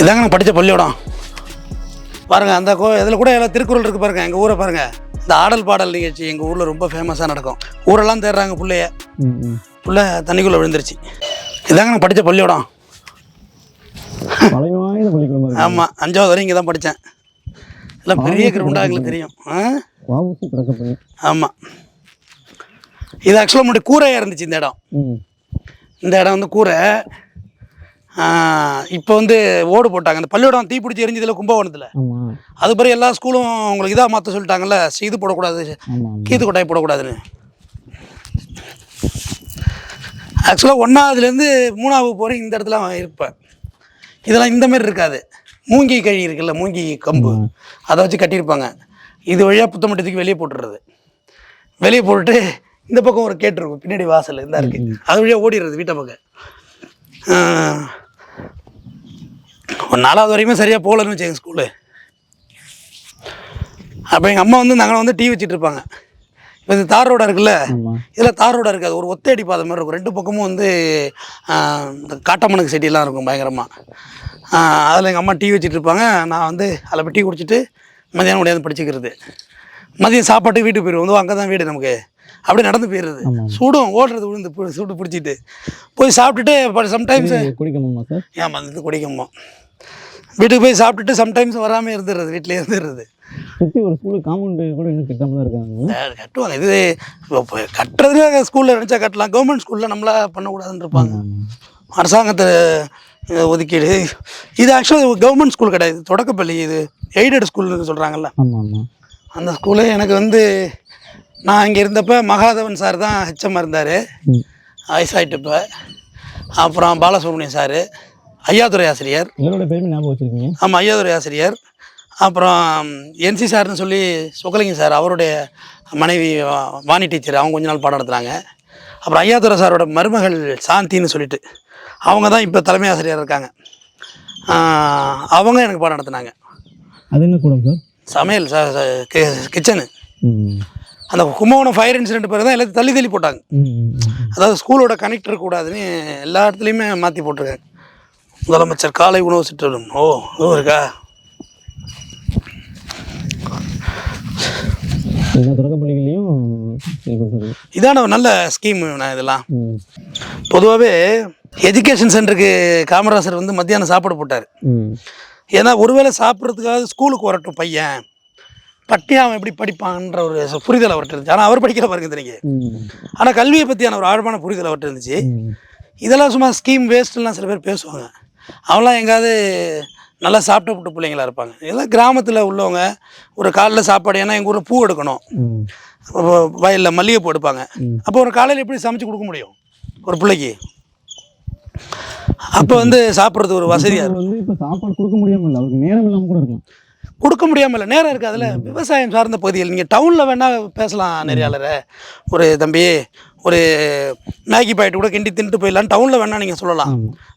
இதாங்க நான் படித்த பள்ளியோடம் பாருங்க அந்த கோ இதில் கூட எல்லாம் திருக்குறள் இருக்குது பாருங்க எங்கள் ஊரை பாருங்க. இந்த ஆடல் பாடல் நிகழ்ச்சி எங்கள் ஊரில் ரொம்ப ஃபேமஸாக நடக்கும். ஊரெல்லாம் தேடுறாங்க பிள்ளைய. புள்ள தண்ணிக்குள்ளே விழுந்துருச்சு. இதாங்க நான் படித்த பள்ளியோடம் ஆமாம் அஞ்சாவது வரை இங்கே தான் படித்தேன் எல்லாம் பெரிய கிரவுண்டாக எங்களுக்கு தெரியும். ஆமாம் இது ஆக்சுவலாக முன்னாடி கூரையாக இருந்துச்சு இந்த இடம். இந்த இடம் வந்து கூரை. இப்போ வந்து ஓடு போட்டாங்க. இந்த பள்ளியோடம் தீ பிடிச்சி எரிஞ்சதில் கும்பகோணத்தில். அது பிறகு எல்லா ஸ்கூலும் உங்களுக்கு இதாக மாற்ற சொல்லிட்டாங்கல்ல இது போடக்கூடாது கீத்து கொட்டாய் போடக்கூடாதுன்னு. ஆக்சுவலாக ஒன்றாவதுலேருந்து மூணாவது போகிற இந்த இடத்துல இருப்பேன். இதெல்லாம் இந்த மாதிரி இருக்காது. மூங்கி கழி இருக்குல்ல மூங்கி கம்பு. அதை வச்சு கட்டியிருப்பாங்க. இது வழியாக புத்தமட்டத்துக்கு வெளியே போட்டுறது. வெளியே போட்டுட்டு இந்த பக்கம் ஒரு கேட் இருக்கும். பின்னாடி வாசல் இந்த இருக்கு. அது வழியாக ஓடிடுறது வீட்டை பக்கம். ஒரு நாலாவது வரைக்குமே சரியாக போகலன்னு வச்சுங்க ஸ்கூலு அப்போ எங்கள் அம்மா வந்து நாங்கள் வந்து டீ வச்சிட்டு இருப்பாங்க. இப்போ இந்த தார் ரோடாக இருக்குல்ல இதில் தார் ரோடாக இருக்காது. ஒரு ஒத்தடி பாதை மாதிரி இருக்கும். ரெண்டு பக்கமும் வந்து இந்த காட்டமணுக்கு செடியெல்லாம் இருக்கும் பயங்கரமாக அதில் எங்கள் அம்மா டீ வச்சிட்டு இருப்பாங்க. நான் வந்து அதில் போய் டீ குடிச்சிட்டு மதியானம் முடியாது படிச்சுக்கிறது. மதியம் சாப்பாட்டு வீட்டுக்கு போயிடுவோம் வந்து அங்கே தான் வீடு நமக்கு. அப்படியே நடந்து போயிடுறது. சூடும் ஓடுறது விழுந்து பு- சூடு பிடிச்சிட்டு. போய் சாப்பிட்டுட்டு சம்டைம்ஸ் குடிக்கணுமா சார்? ஏன் வந்து குடிக்கம்மா வீட்டுக்கு போய் சாப்பிட்டுட்டு சம்டைம்ஸ் வராமல் இருந்துடுறது வீட்டிலே இருந்துடுறது. சுற்றி ஒரு ஸ்கூலு காம்பவுண்டு கூட இன்னும் கட்டாமல் தான் இருக்காங்க கட்டுவாங்க. இது இப்போ கட்டுறதுக்கு ஸ்கூலில் நினச்சா கட்டலாம். கவர்மெண்ட் ஸ்கூலில் நம்மளா பண்ணக்கூடாதுன்னு இருப்பாங்க. அரசாங்கத்தை ஒதுக்கீடு. இது ஆக்சுவலாக கவர்மெண்ட் ஸ்கூல் கிடையாது. தொடக்கப்பள்ளி இது எய்டட் ஸ்கூல்னு சொல்கிறாங்கல்ல அந்த ஸ்கூலு எனக்கு வந்து நான் இங்கே இருந்தப்போ மகாதவன் சார் தான் ஹெச்எம் இருந்தார். ம். வயசாயிட்டு இப்போ அப்புறம் பாலசுப்ரமணியம் சார் ஐயாதுரை ஆசிரியர். ஞாபகம் வச்சுருக்கீங்க? ஆமாம் ஐயாதுரை ஆசிரியர். அப்புறம் என்சி சார்னு சொல்லி சொக்கலிங்கம் சார் அவருடைய மனைவி வாணி டீச்சர் அவங்க கொஞ்ச நாள் பாடம் நடத்துனாங்க. அப்புறம் ஐயாதுரை சாரோட மருமகள் சாந்தின்னு சொல்லிட்டு அவங்க தான் இப்போ தலைமை ஆசிரியர் இருக்காங்க. அவங்க எனக்கு பாடம் நடத்துனாங்க. அது என்ன கூடம் சார்? சமையல் ச ச- கி- கிச்சனு. அந்த கும்பகோணம் ஃபயர் இன்சிடென்ட் பிறகு தான் எல்லாத்தையும் தள்ளி தள்ளி போட்டாங்க. அதாவது ஸ்கூலோட கனெக்ட் இருக்கக்கூடாதுன்னு எல்லா இடத்துலையுமே மாற்றி போட்டிருக்காங்க. முதலமைச்சர் காலை உணவு சிற்றலும் ஓ ஓ இருக்கா? இதான ஒரு நல்ல ஸ்கீம் இதெல்லாம். பொதுவாகவே எஜுகேஷன் சென்டருக்கு காமராசர் வந்து மத்தியானம் சாப்பாடு போட்டார். ஏன்னா ஒருவேளை சாப்பிட்றதுக்காக ஸ்கூலுக்கு வரட்டும் பையன். பட்டியா அவன் எப்படி படிப்பான்ற ஒரு புரிதல் அவர்கிட்ட இருந்துச்சு. ஆனால் அவர் படிக்கிற பாருங்க தெரியுங்க ஆனால் கல்வியை பற்றியான ஒரு ஆழமான புரிதல் அவர்கிட்ட இருந்துச்சு. இதெல்லாம் சும்மா ஸ்கீம் வேஸ்ட்லாம் சில பேர் பேசுவாங்க. அவங்களாம் எங்காவது நல்லா சாப்பிட்டு விட்டு பிள்ளைங்களா இருப்பாங்க. இதெல்லாம் கிராமத்தில் உள்ளவங்க ஒரு காலைல சாப்பாடு ஏன்னா எங்கள் ஊரில் பூ எடுக்கணும். வயலில் மல்லிகைப்பூ எடுப்பாங்க. அப்போ ஒரு காலையில் எப்படி சமைச்சு கொடுக்க முடியும்? ஒரு பிள்ளைக்கு. அப்போ வந்து சாப்பிட்றது ஒரு வசதியாக இருக்கும். வந்து இப்போ சாப்பாடு கொடுக்க முடியாமல் அவருக்கு நேரம் இல்லாமல் கூட இருக்கும் கொடுக்க முடியாமல் நேரம் இருக்குது அதில். விவசாயம் சார்ந்த பகுதிகள். நீங்கள் டவுனில் வேணால் பேசலாம் நெறியாளரை. ஒரு தம்பி ஒரு மேகி பாக்கெட் கூட கிண்டி தின்ட்டு போயிடலாம் டவுனில் வேணால் நீங்கள் சொல்லலாம்.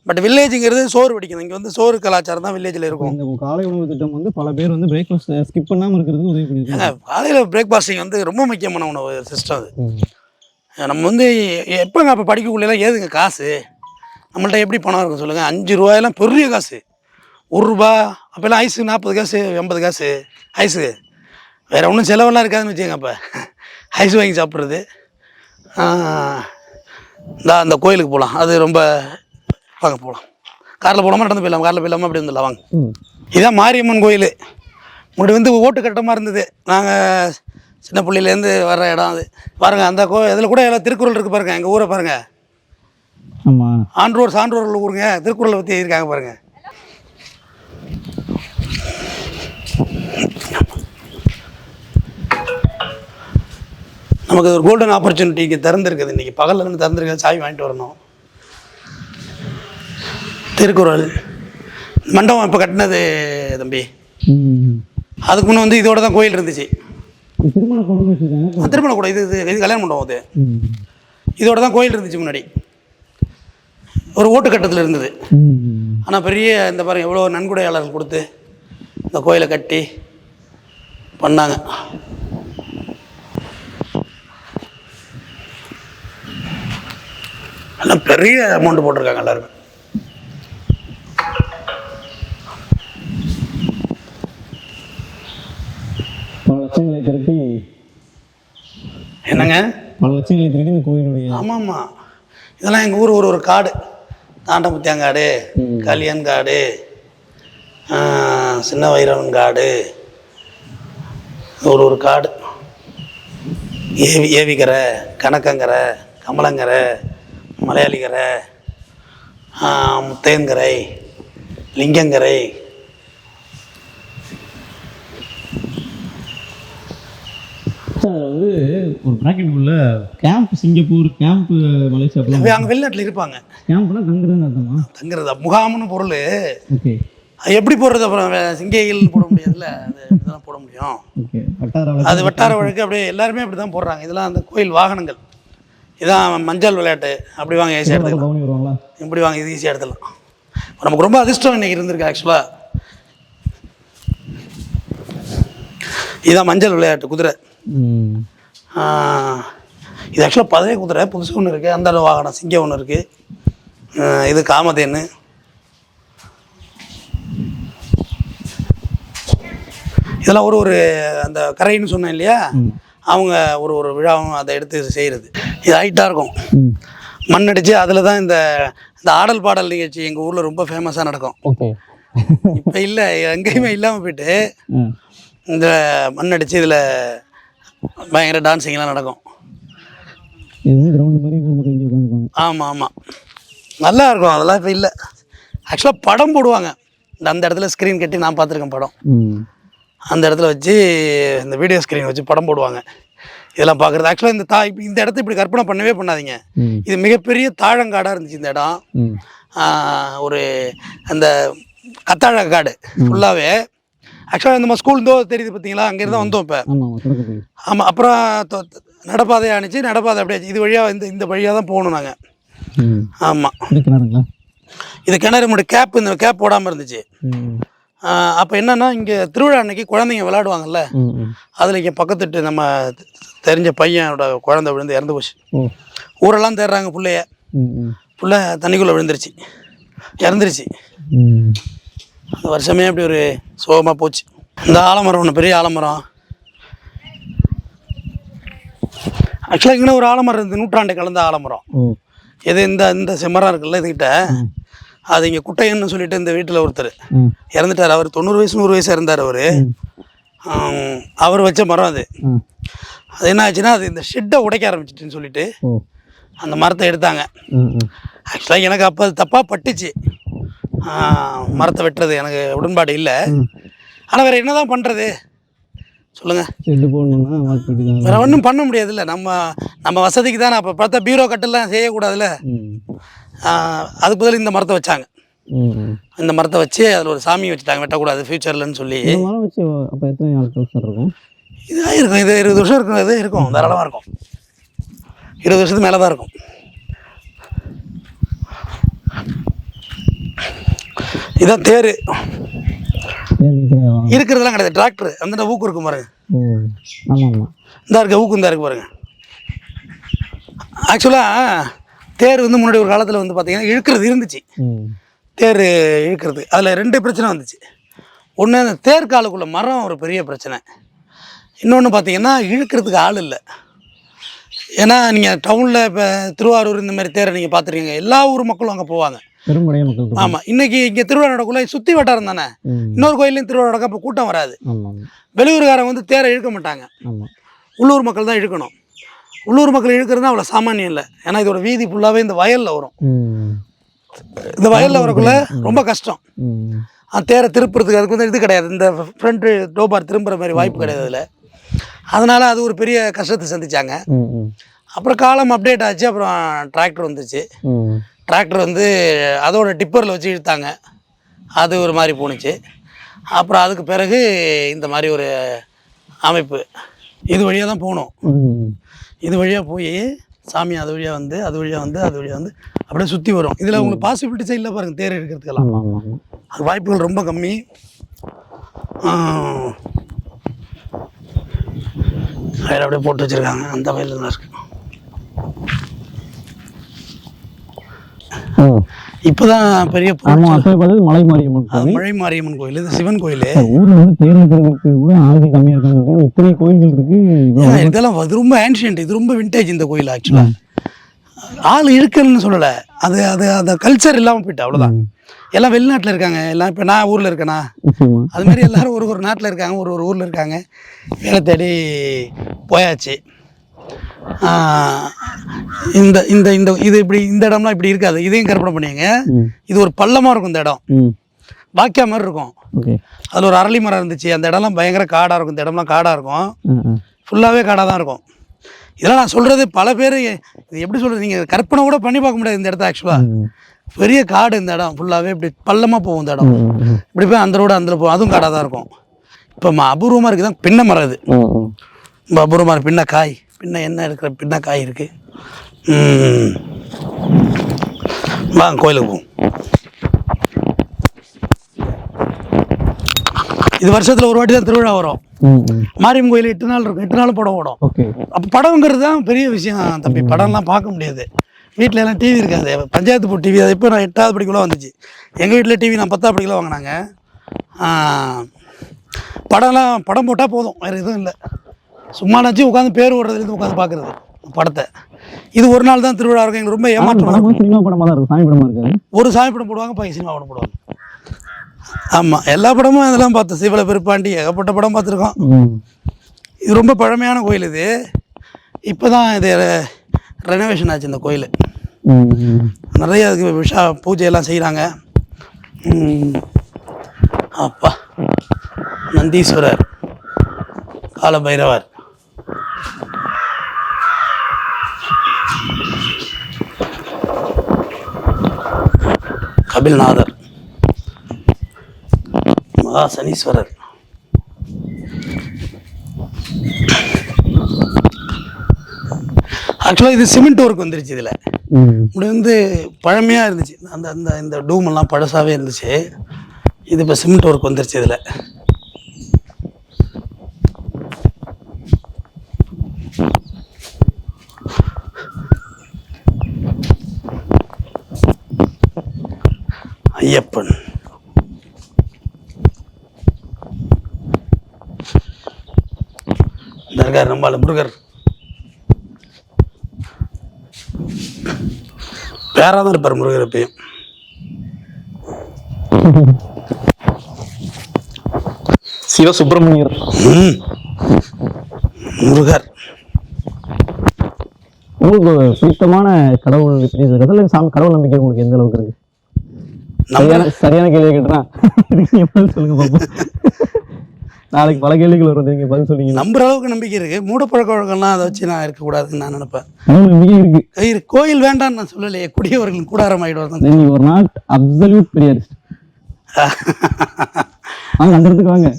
பட் வில்லேஜுங்கிறது சோறு வடிக்கணும் இங்கே வந்து சோறு கலாச்சாரம் தான் வில்லேஜில் இருக்கும். இந்த காலை உணவு திட்டம் வந்து பல பேர் வந்து பிரேக்ஃபாஸ்ட் ஸ்கிப் பண்ணாமல் இருக்கிறதுக்கு உதவி பண்ணியிருக்காங்க. காலையில் பிரேக்ஃபாஸ்டிங் வந்து ரொம்ப முக்கியமான உணவு சிஸ்டம் அது. நம்ம வந்து எப்போங்க அப்போ படிக்கக்குள்ளெல்லாம் ஏதுங்க காசு? நம்மள்ட்ட எப்படி பணம் இருக்கும் சொல்லுங்கள் அஞ்சு ரூபாயெல்லாம் பெரிய காசு. ஒரு ரூபா அப்போல்லாம் ஐஸு நாற்பது காசு எண்பது காசு ஐஸு வேறு ஒன்றும் செலவெல்லாம் இருக்காதுன்னு வச்சுக்கோங்க அப்போ. ஐஸ் வாங்கி சாப்பிட்றது. இந்த அந்த கோயிலுக்கு போகலாம் அது ரொம்ப வாங்க போகலாம் காரில் போகலாமா நடந்து போயிடலாம்? காரில் போயிடலாமா? அப்படி வந்துடலாம் வாங்க. ம். இதான் மாரியம்மன் கோயில். முன்னாடி வந்து ஓட்டு கட்டமாக இருந்தது. நாங்கள் சின்ன புள்ளையிலேருந்து வர்ற இடம் அது. பாருங்கள் அந்த கோ இதில் கூட எல்லாம் திருக்குறள் இருக்குது பாருங்கள் எங்கள் ஊரை பாருங்கள் ஆமாம் ஆன்றோர் சான்றோர்கள் ஊருங்க திருக்குறளை பற்றி எழுதியிருக்காங்க பாருங்கள் நமக்கு ஒரு கோல்டன் ஆப்பர்ச்சுனிட்டி இங்கே திறந்துருக்குது. இன்றைக்கி பகலில் இருந்து திறந்துருக்குது சாவி வாங்கிட்டு வரணும். திருக்குறள். மண்டபம் இப்போ கட்டினது தம்பி. அதுக்கு முன்னே வந்து இதோட தான் கோயில் இருந்துச்சு. திருமண கூட இது இது இது கல்யாண மண்டபம் அது. இதோட தான் கோயில் இருந்துச்சு முன்னாடி. ஒரு ஓட்டுக்கட்டத்தில் இருந்தது. ஆனால் பெரிய இந்த பாருங்க எவ்வளோ நன்கொடையாளர்கள் கொடுத்து இந்த கோயிலை கட்டி பண்ணாங்க. அதெல்லாம் பெரிய அமௌண்ட் போட்டிருக்காங்க எல்லாருமே. பல லட்சங்களை திரட்டி என்னங்க? பல லட்சங்களை திரட்டி இந்த கோயிலுடைய ஆமாம் ஆமாம் இதெல்லாம் எங்கள் ஊர் ஒரு ஒரு காடு. தாண்டமுத்தியாங்காடு கலியன் காடு சின்ன வைரவன் காடு. ஒரு ஒரு காடு. ஏவி ஏவிக்கரை கணக்கங்கரை கமலங்கரை மலையாளிக்கரை முத்தையன்கரை லிங்கங்கரை. அதில் வந்து ஒரு ப்ராக்கெட் உள்ள கேம்ப் சிங்கப்பூர் கேம்ப் மலேசியா அப்படிலாம் அங்கே வெளிநாட்டில் இருப்பாங்க. கேம்ப்னா தங்குறதுன்னு அர்த்தமா? தங்குறது முகாம்னு பொருள். ஓகே எப்படி போடுறது? அப்புறம் சிங்கைகள் போட முடியாதுல்ல? அது இப்படிதான் போட முடியும். ஓகே வட்டார அது வட்டார வழக்கு அப்படியே எல்லாருமே அப்படி தான் போடுறாங்க. இதெல்லாம் அந்த கோயில் வாகனங்கள். இதான் மஞ்சள் விளையாட்டு. அப்படி வாங்க ஈஸியாக எடுத்துக்கலாம். இப்படி வாங்க இது ஈஸியாக எடுத்துக்கலாம். நமக்கு ரொம்ப அதிர்ஷ்டம் இன்னைக்கு இருந்திருக்கு ஆக்சுவலாக இதான் மஞ்சள் விளையாட்டு குதிரை. இது ஆக்சுவலாக பழைய குதிரை புதுசு ஒன்று இருக்குது அந்த வாகனம் சிங்கம் ஒன்று இருக்குது இது காமதேனு. இதெல்லாம் ஒரு ஒரு அந்த கரைன்னு சொன்னேன் இல்லையா? அவங்க ஒரு ஒரு விழாவும் அதை எடுத்து செய்கிறது இது ஹைட்டாக இருக்கும். மண் அடித்து அதில் தான் இந்த இந்த ஆடல் பாடல் நிகழ்ச்சி எங்கள் ஊரில் ரொம்ப ஃபேமஸாக நடக்கும். இப்போ இல்லை எங்கேயுமே இல்லாமல் போயிட்டு இந்த மண் அடித்து இதில் பயங்கர டான்ஸிங்லாம் நடக்கும். ஆமாம் ஆமாம் நல்லா இருக்கும். அதெல்லாம் இப்போ இல்லை. ஆக்சுவலாக படம் போடுவாங்க. இந்த அந்த இடத்துல ஸ்க்ரீன் கட்டி நான் பார்த்துருக்கேன் படம். அந்த இடத்துல வச்சு இந்த வீடியோ ஸ்க்ரீன் வச்சு படம் போடுவாங்க. இதெல்லாம் பார்க்குறது. ஆக்சுவலாக இந்த தா இப்ப இந்த இடத்த இப்படி கற்பனை பண்ணவே பண்ணாதீங்க. இது மிகப்பெரிய தாழங்காடாக இருந்துச்சு இந்த இடம். ஒரு அந்த கத்தாழ காடு ஃபுல்லாகவே ஆக்சுவலாக மாதிரி ஸ்கூல் தோ தெரியுது பார்த்தீங்களா அங்கேருந்து தான் வந்தோம் இப்போ. ஆமாம் அப்புறம் நடைபாதையை அணிச்சு நடைபாதை அப்படியே இது வழியாக இந்த இந்த வழியாக தான் போகணும் நாங்கள் ஆமாம் இது கிணறுங்களா? இது கிணறு முடி கேப் இந்த கேப் போடாமல் இருந்துச்சு. அப்போ என்னன்னா இங்கே திருவிழா அன்னைக்கு குழந்தைங்க விளையாடுவாங்கல்ல? அதில் இங்கே பக்கத்துட்டு நம்ம தெரிஞ்ச பையனோட குழந்தை விழுந்து இறந்து போச்சு. ஊரெல்லாம் தேடுறாங்க புள்ளைய. புள்ள தண்ணிக்குள்ளே விழுந்துருச்சு. இறந்துருச்சு. அந்த வருஷமே அப்படி ஒரு சோகமாக போச்சு. இந்த ஆலமரம் ஒன்று பெரிய ஆலமரம். ஆக்சுவலாக இங்கே ஒரு ஆலமரம் இருந்து நூற்றாண்டு கலந்த ஆலமரம். எது இந்த இந்த செம்மரம் இருக்குல்ல இதுகிட்ட. அது இங்கே குட்டையன்னு சொல்லிட்டு இந்த வீட்டில் ஒருத்தர். இறந்துட்டார். அவர் தொண்ணூறு வயசு நூறு வயசு இறந்தார் அவர். அவர் வச்ச மரம் அது. அது என்ன ஆச்சுன்னா அது இந்த ஷெட்டை உடைக்க ஆரம்பிச்சிட்டுன்னு சொல்லிட்டு அந்த மரத்தை எடுத்தாங்க. ஆக்சுவலாக எனக்கு அப்போ அது தப்பாக பட்டுச்சு. மரத்தை வெட்டுறது எனக்கு உடன்பாடு இல்லை. ஆனால் வேறு என்ன தான் பண்ணுறது சொல்லுங்கள் ஷெட்டு போடணும்னா வேறு ஒன்றும் பண்ண முடியாதுல்ல. நம்ம நம்ம வசதிக்கு தானே அப்போ பார்த்தா பீரோ கட்டெல்லாம் செய்யக்கூடாதுல்ல. அதுக்கு பதில் இந்த மரத்தை வச்சாங்க. இந்த மரத்தை வச்சு அதில் ஒரு சாமி வச்சுட்டாங்க வெட்டக்கூடாது ஃப்யூச்சர்லன்னு சொல்லி. மரம் வச்சு அப்போ எத்தனை ஆட்கள் சார் இருக்கும்? இதாக இருக்கும் இது இருபது வருஷம் இருக்கும் இது இருக்கும் தாராளமாக இருக்கும். இருபது வருஷத்துக்கு மேலே தான் இருக்கும். இதான் தேர். இருக்கிறதெல்லாம் கிடையாது டிராக்டர் அந்த ஊக்கு இருக்கும் பாருங்க. இந்த இருக்க ஊக்கு இந்த இருக்கு பாருங்க. ஆக்சுவலாக தேர் வந்து முன்னாடி ஒரு காலத்தில் வந்து பார்த்தீங்கன்னா இழுக்கிறது இருந்துச்சு. தேர் இழுக்கிறது. அதில் ரெண்டு பிரச்சனை வந்துச்சு. ஒன்று அந்த தேர் காலுக்குள்ள மரம் ஒரு பெரிய பிரச்சனை. இன்னொன்று பார்த்தீங்கன்னா இழுக்கிறதுக்கு ஆள் இல்லை. ஏன்னா நீங்கள் டவுனில் இப்போ திருவாரூர் இந்த மாதிரி தேரை நீங்கள் பார்த்துருக்கீங்க எல்லா ஊர் மக்களும் அங்கே போவாங்க. ஆமாம் இன்னைக்கு இங்கே திருவிழா நடக்குள்ள சுற்றி வட்டாரம் தானே? இன்னொரு கோயிலையும் திருவிழா நடக்க இப்போ கூட்டம் வராது. ஆமாம். வெளியூர்காரங்க வந்து தேரை இழுக்க மாட்டாங்க. உள்ளூர் மக்கள் தான் இழுக்கணும். உள்ளூர் மக்கள் இழுக்கிறது அவ்வளோ சாமானியம் இல்லை. ஏன்னா இதோட வீதி ஃபுல்லாகவே இந்த வயலில் வரும். இந்த வயலில் வரக்குள்ள ரொம்ப கஷ்டம். அந்த தேரை திருப்புறதுக்கு அதுக்கு வந்து இது கிடையாது. இந்த ஃப்ரண்ட்டு டோபார் திரும்புற மாதிரி வாய்ப்பு கிடையாது அதில். அதனால் அது ஒரு பெரிய கஷ்டத்தை சந்திச்சாங்க. அப்புறம் காலம் அப்டேட் ஆச்சு அப்புறம் டிராக்டர் வந்துச்சு. டிராக்டர் வந்து அதோட டிப்பரில் வச்சு இழுத்தாங்க. அது ஒரு மாதிரி போணுச்சு. அப்புறம் அதுக்கு பிறகு இந்த மாதிரி ஒரு அமைப்பு இது வழியாக தான் போகணும் இது வழியாக போய் சாமி அது வழியாக வந்து அது வழியாக வந்து அது வழியாக வந்து அப்படியே சுற்றி வரும். இதில் உங்களுக்கு பாசிபிலிட்டிஸே இல்லை பாருங்கள் தேர் எடுக்கிறதுக்கெல்லாம் அது வாய்ப்புகள் ரொம்ப கம்மி. அதில் அப்படியே போட்டு வச்சுருக்காங்க. அந்த வயலில் தான் இருக்கு. இப்போதான் பெரிய மலை மாரியம்மன் கோவில் மழை மாரியம்மன் கோயில். இது சிவன் கோயில். ஊர்ல வந்து தேர் இருக்கிறதுக்கு கூட ஆளுங்க கம்மியா இருக்காங்க. இத்தனை கோயில்கள் இருக்கு. இதெல்லாம் இது ரொம்ப ஆன்ஷியன்ட் இது ரொம்ப விண்டேஜ் இந்த கோயில் ஆக்சுவலாக ஆள் இருக்குன்னு சொல்லலை. அது அது அந்த கல்ச்சர் இல்லாமல் போயிட்டு அவ்வளோதான் எல்லாம் வெளிநாட்டில் இருக்காங்க. எல்லாம் இப்போ நான் ஊரில் இருக்கேனா? அது மாதிரி எல்லாரும் ஒரு ஒரு நாட்டில் இருக்காங்க ஒரு ஒரு ஊரில் இருக்காங்க. வேலை தேடி போயாச்சு. இந்த இந்த இந்த இது இப்படி இந்த இடம்லாம் இப்படி இருக்காது. இதையும் கற்பனை பண்ணிங்க இது ஒரு பள்ளமாக இருக்கும் இந்த இடம். பாக்கியா மாதிரி இருக்கும். அதில் ஒரு அரளி மரம் இருந்துச்சு. அந்த இடம்லாம் பயங்கர காடாக இருக்கும். இந்த இடம்லாம் காடாக இருக்கும். ஃபுல்லாகவே காடாக தான் இருக்கும். இதெல்லாம் நான் சொல்கிறது பல பேர் இது எப்படி சொல்கிறது நீங்கள் கற்பனை கூட பண்ணி பார்க்க முடியாது இந்த இடத்த ஆக்சுவலாக. பெரிய காடு இந்த இடம். ஃபுல்லாகவே இப்படி பள்ளமாக போகும் இந்த இடம். இப்படி போய் அந்த ரோடு அந்த போகும் அதுவும் காடாக தான் இருக்கும். இப்போ அபூர்வமாக இருக்குது தான் பின்ன மரம் இது. ரொம்ப அபூர்வமாக இருக்கு. பின்ன காய். பின்ன என்ன இருக்கிற பின்ன காய் இருக்குது வாங்க கோயிலுக்கு போவோம். இது வருஷத்தில் ஒரு வாட்டி தான் திருவிழா வரும். மாரியம்மன் கோயில் எட்டு நாள் இருக்கும். எட்டு நாள் படம் ஓடும். அப்போ படம்ங்கிறது தான் பெரிய விஷயம் தம்பி. படம்லாம் பார்க்க முடியாது. வீட்டில் எல்லாம் டிவி இருக்காது. பஞ்சாயத்து போர்டு டிவி அது இப்போ நான் எட்டாவது படிக்குள்ள வந்துச்சு. எங்கள் வீட்டில் டிவி நான் பத்தாவது படிக்குள்ள வாங்கினாங்க. படம்லாம் படம் போட்டால் போதும். வேறு எதுவும் இல்லை. சும்மானாச்சும் உட்காந்து பேர் ஓடுறதுலேருந்து உட்காந்து பார்க்குறது. படத்தை. இது ஒரு நாள் தான் திருவிழா இருக்கும். எங்களுக்கு ரொம்ப ஏமாற்றம் சினிமா படமா தான் இருக்கும். சாமி படமா இருக்காது. ஒரு சாமி படம் போடுவாங்க பாக்கி சினிமா படம் போடுவாங்க. ஆமாம் எல்லா படமும் அதெல்லாம் பார்த்தோம். சிவல பெருப்பாண்டி ஏகப்பட்ட படம் பார்த்துருக்கோம். இது ரொம்ப பழமையான கோயில் இது. இப்போ தான் இது ரெனோவேஷன் ஆச்சு இந்த கோயில். நிறைய அதுக்கு விஷா பூஜையெல்லாம் செய்கிறாங்க அப்பா நந்தீஸ்வரர் காலபைரவர். கபில்நாதர் மகா சனீஸ்வரர். ஆக்சுவலாக இது சிமெண்ட் ஒர்க் வந்துருச்சு இதில். இப்படி வந்து பழமையாக இருந்துச்சு. அந்த அந்த இந்த டூம் எல்லாம் பழசாவே இருந்துச்சு. இது இப்போ சிமெண்ட் ஒர்க் வந்துருச்சு இதில் ஐயப்பன் இந்த இருக்கார் நம்மால முருகர். பேராக தான் இருப்பார் முருகர் எப்பயும் சிவசுப்பிரமணியர். முருகர். உங்களுக்கு பிடித்தமான கடவுள் எப்படி அதில் சாமி கடவுள் நம்பிக்கை உங்களுக்கு எந்த அளவுக்கு இருக்கு? சரியான சரியான கேள்வி கேட்டுறேன். சொல்லுங்க பாப்போம். நாளைக்கு பல கேள்விகள் வரும். நீங்க பதில் சொன்னீங்க நம்புற அளவுக்கு நம்பிக்கை இருக்கு. மூடப்பழக்க வழக்கம்லாம் அதை வச்சு நான் இருக்கக்கூடாதுன்னு நான் நினைப்பேன். நம்பிக்கை இருக்கு. கோயில் வேண்டாம்னு நான் சொல்லலையே. குடியவர்களின் கூடாரம் ஆகிடுவார் தான் நீங்க ஒரு நாட் அப்சல்யூட் பெரியாரிஸ்ட். வாங்க அந்த இடத்துக்கு வாங்க.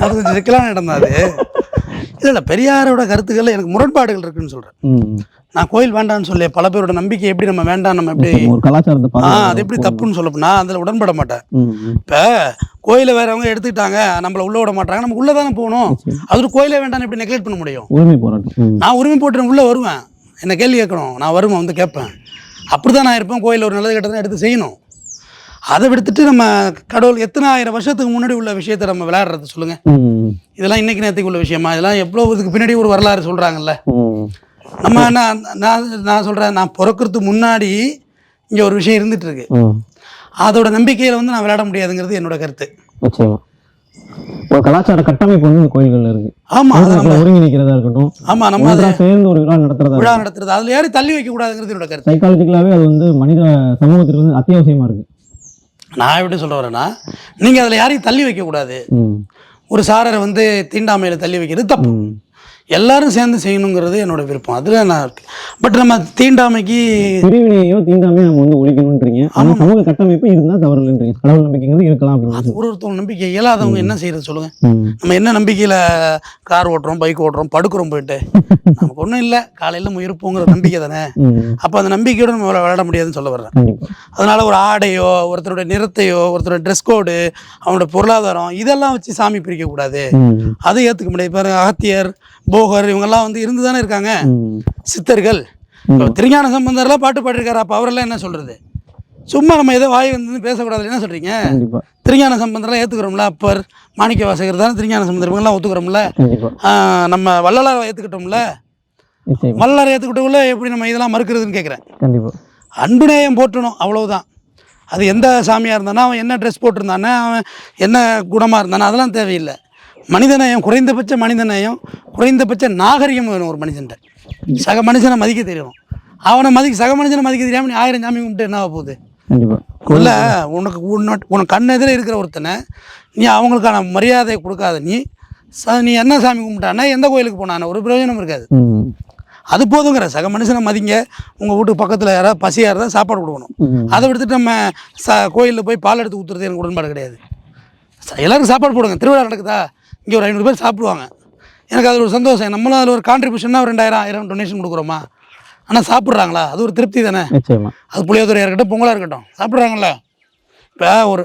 அது கொஞ்சம் சிக்கலான இடம் தான் அது. இல்லை இல்லை பெரியாரோட கருத்துக்கள் எனக்கு முரண்பாடுகள் இருக்குன்னு சொல்கிறேன். நான் கோயில் வேண்டாம்னு சொல்லி. பல பேரோட நம்பிக்கை எப்படி நம்ம வேண்டாம் நம்ம எப்படி கலாச்சாரத்தை ஆ அது எப்படி தப்புன்னு சொல்லப்போ நான் அதில் உடன்பட மாட்டேன். இப்போ கோயிலை வேறவங்க எடுத்துக்கிட்டாங்க நம்மளை உள்ள விட மாட்டாங்க நம்ம உள்ளே தானே போகணும். அது கோயிலே வேண்டாம்னு எப்படி நெக்லெக்ட் பண்ண முடியும். நான் உரிமை போட்டு உள்ளே வருவேன். என்ன கேள்வி கேட்கணும்? நான் வருவேன் வந்து கேட்பேன். அப்படி தான் நான் இருப்பேன் கோயில் ஒரு நல்லது கெட்டதை எடுத்து செய்யணும். அதை விடுத்துட்டு நம்ம கடவுள் எத்தனை ஆயிரம் வருஷத்துக்கு முன்னாடி உள்ள விஷயத்தை நம்ம விளையாடுறது சொல்லுங்கள் ம். இதெல்லாம் இன்னைக்கு நேரத்துக்கு உள்ள விஷயமா? இதெல்லாம் எவ்வளோ இதுக்கு பின்னாடி ஒரு வரலாறு சொல்கிறாங்கல்ல ம். நம்ம நான் நான் நான் சொல்கிறேன் நான் பிறக்கிறதுக்கு முன்னாடி இங்கே ஒரு விஷயம் இருந்துட்டு இருக்கு ம். அதோட நம்பிக்கையில் வந்து நான் விளையாட முடியாதுங்கிறது என்னோட கருத்து. ஒரு கலாச்சார கட்டமைப்பு வந்து இந்த கோயில்கள்ல இருக்கு. ஊர்ல ஒருங்கிணைக்கிறதா இருக்கட்டும் ஆமாம் நம்ம அதை ஒன்றா சேர்ந்து ஒரு விழா நடத்துறதா விழா நடத்துறது. அதில் யாரையும் தள்ளி வைக்கக்கூடாதுங்கிறது என்னோட கருத்து. சைக்காலஜிக்கலாவே அது வந்து மனித சமூகத்திற்கு வந்து அத்தியாவசியமா இருக்கு. நான் எப்படி சொல்ல வரேன்னா நீங்கள் அதில் யாரையும் தள்ளி வைக்கக்கூடாது ம். ஒரு சாரரை வந்து தீண்டாமையில் தள்ளி வைக்கிறது தப்பு. எல்லாரும் சேர்ந்து செய்யணுங்கிறது என்னோட விருப்பம். அதில் நான் இருக்கு. பட் நம்ம தீண்டாமைக்கு பிரிவினையோ தீண்டாமையோ நம்ம வந்து ஒழிக்கணும்ன்றீங்க. ஆனா சமூக கட்டமைப்பு இருந்தா தவறு இல்லைன்றீங்க. கடவுள் நம்பிக்கைங்கிறது இருக்கலாம் அப்படின்னு அது ஒரு ஒருத்தவங்க நம்பிக்கை. இயலாதவங்க என்ன செய்யறது சொல்லுங்க. நம்ம என்ன நம்பிக்கையில் கார் ஓட்டுறோம் பைக் ஓட்டுறோம் படுக்கிறோம் போயிட்டு? நமக்கு ஒன்றும் இல்லை. காலையில் நம்ம இருப்போங்கிற நம்பிக்கை தானே. அப்போ அந்த நம்பிக்கையோட நம்ம விளா- விளையாட முடியாதுன்னு சொல்ல வர்றேன். அதனால ஒரு ஆடையோ ஒருத்தருடைய நிறத்தையோ ஒருத்தரோட ட்ரெஸ் கோடு அவனோட பொருளாதாரம் இதெல்லாம் வச்சு சாமி பிரிக்கக்கூடாது. அதை ஏற்றுக்க முடியாது. பாரு அகத்தியர் போகர் இவங்கெல்லாம் வந்து இருந்து தானே இருக்காங்க. சித்தர்கள். திருஞான சம்பந்தர்லாம் பாட்டு பாடிருக்காரு அப்போ அவரெல்லாம் என்ன சொல்றது? சும்மா நம்ம ஏதோ வாய் வந்து பேசக்கூடாது என்ன கண்டிப்பா. திருஞான சம்பந்தரெலாம் ஏற்றுக்கிறோம்ல அப்பர் மாணிக்க வாசகர் தானே திருஞான சம்பந்தர். இவங்கெல்லாம் ஒத்துக்கிறோம்ல. நம்ம வள்ளலாரை ஏற்றுக்கிட்டோம்ல நிச்சயம். வள்ளலாரை ஏற்றுக்கிட்டவங்கள எப்படி நம்ம இதெல்லாம் மறுக்கிறதுன்னு கேட்குறேன் கண்டிப்பா. அன்பு நேயம் போற்றணும். அவ்வளவுதான். அது எந்த சாமியாக இருந்தானோ அவன் என்ன ட்ரெஸ் போட்டிருந்தானே அவன் என்ன குணமாக இருந்தானோ அதெல்லாம் தேவையில்லை. மனிதநேயம் குறைந்தபட்ச மனிதநேயம் குறைந்தபட்ச நாகரிகம் வேணும் ஒரு மனுஷன்ட்ட சக மனுஷனை மதிக்க தெரியணும் அவனை மதிக்க சக மனுஷனை மதிக்க தெரியாமல் நீ ஆயிரம் சாமி கும்பிட்டு என்ன போகுது? இல்லை உனக்கு உனக்கு கண் எதிர இருக்கிற ஒருத்தனை நீ அவங்களுக்கான மரியாதை கொடுக்காத. நீ ச நீ என்ன சாமி கும்பிட்டானே எந்த கோயிலுக்கு போனானே ஒரு பிரயோஜனம் இருக்காது. அது போதுங்கிற சக மனுஷனை மதிங்க. உங்கள் வீட்டு பக்கத்தில் யாராவது பசியாக இருந்தால் சாப்பாடு கொடுக்கணும். அதை விடுத்துட்டு நம்ம ச கோயிலில் போய் பால் எடுத்து ஊற்றுறது எனக்கு உடன்பாடு கிடையாது. எல்லாருக்கும் சாப்பாடு போடுங்க. திருவிழா நடக்குதா? இங்கே ஒரு ஐநூறு பேர் சாப்பிடுவாங்க. எனக்கு அதில் ஒரு சந்தோஷம். நம்மளும் அதில் ஒரு கான்ட்ரிபியூஷனாக ஒரு ரெண்டாயிரம் ஆயிரம் டொனேஷன் கொடுக்குறோமா? ஆனால் சாப்பிட்றாங்களா? அது ஒரு திருப்தி தானே? அது புளியோதரையாக இருக்கட்டும் பொங்கலாக இருக்கட்டும். சாப்பிட்றாங்கல்ல? இப்போ ஒரு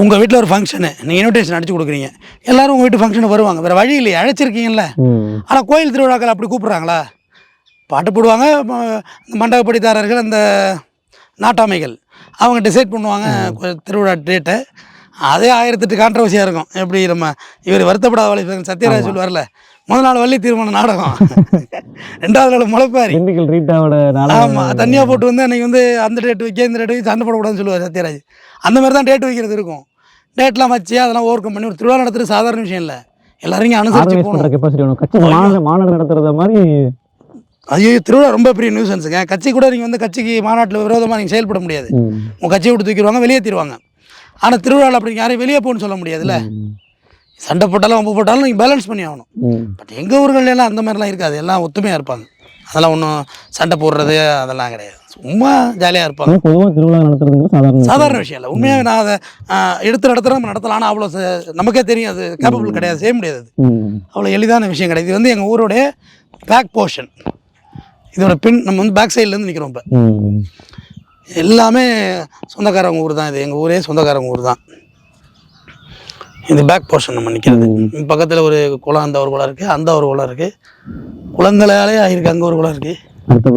உங்கள் வீட்டில் ஒரு ஃபங்க்ஷனு நீங்கள் இன்விடேஷன் அடிச்சு கொடுக்குறீங்க. எல்லாரும் உங்கள் வீட்டு ஃபங்க்ஷனுக்கு வருவாங்க. வேறு வழி இல்லையே. அழைச்சிருக்கீங்கல்ல? ஆனால் கோயில் திருவிழாக்கள் அப்படி கூப்பிட்றாங்களா? பாட்டு போடுவாங்க இந்த மண்டபப்படிதாரர்கள் அந்த நாட்டாமைகள். அவங்க டிசைட் பண்ணுவாங்க திருவிழா டேட்டை அதே ஆயிரத்தெட்டு கான்ட்ரவர்சியாக இருக்கும். எப்படி நம்ம இவர் வருத்தப்படாத வழி சத்யராஜ் சொல்லுவார்ல முதல் நாள் வள்ளி திருமண நாடகம். ரெண்டாவது நாள் முளைப்பாரி. ஆமாம் தனியாக போட்டு வந்து அன்றைக்கி வந்து அந்த டேட் வைக்க இந்த டேட் வைக்க சண்டை போடக்கூடாதுன்னு சொல்லுவார் சத்யராஜ். அந்த மாதிரி தான் டேட் வைக்கிறது இருக்கும். டேட்லாம் வச்சு அதெல்லாம் ஓவர் கம் பண்ணி ஒரு திருவிழா நடத்துறது சாதாரண விஷயம் இல்லை. அனுசரித்து ஆர்கனைஸ் போகணும். மாநாடு நடத்துறத மாதிரி ஐயோ திருவிழா ரொம்ப பெரிய நியூசன்ஸுங்க கட்சி கூட நீங்கள் வந்து கட்சிக்கு மாநாட்டில் விரோதமாக நீங்கள் செயல்பட முடியாது. உங்கள் கட்சியை விட்டு தூக்கிடுவாங்க வெளியே தருவாங்க ஆனால் திருவிழாவில் அப்படி யாரையும் வெளியே போகணும்னு சொல்ல முடியாதுல்ல. சண்டை போட்டாலும் வம்பு போட்டாலும் நீங்கள் பேலன்ஸ் பண்ணி ஆகணும். பட் எங்கள் ஊர்கள்ல எல்லாம் அந்த மாதிரிலாம் இருக்காது. எல்லாம் ஒத்துமையாக இருப்பாங்க. அதெல்லாம் ஒன்றும் சண்டை போடுறது அதெல்லாம் கிடையாது. சும்மா ஜாலியாக இருப்பாங்க. ஆனா பொதுவா திருவிழா நடத்துறதுங்கிறது சாதாரண சாதாரண விஷயம் இல்லை. உண்மையாக நான் அதை எடுத்து நடத்துகிற நம்ம நடத்தலாம். ஆனால் அவ்வளோ நமக்கே தெரியும். அது கேப்பபிள் கிடையாது. செய்ய முடியாது அவ்வளோ எளிதான விஷயம் கிடையாது. இது வந்து எங்கள் ஊருடைய பேக் போர்ஷன் இதோட பின் நம்ம வந்து பேக் சைட்லேருந்து நிற்கிறோம் இப்போ. எல்லாமே சொந்தக்காரங்க ஊர் தான் இது. எங்கள் ஊரே சொந்தக்காரங்க ஊர் தான். இது பேக் போர்ஷன் நம்ம நிற்கிறது பக்கத்தில் ஒரு குளம் அந்த ஒரு குளம் இருக்குது அந்த ஒரு குளம் இருக்குது குளங்களாலே ஆகிருக்கு அங்கே ஒரு குளம் இருக்குது அடுத்த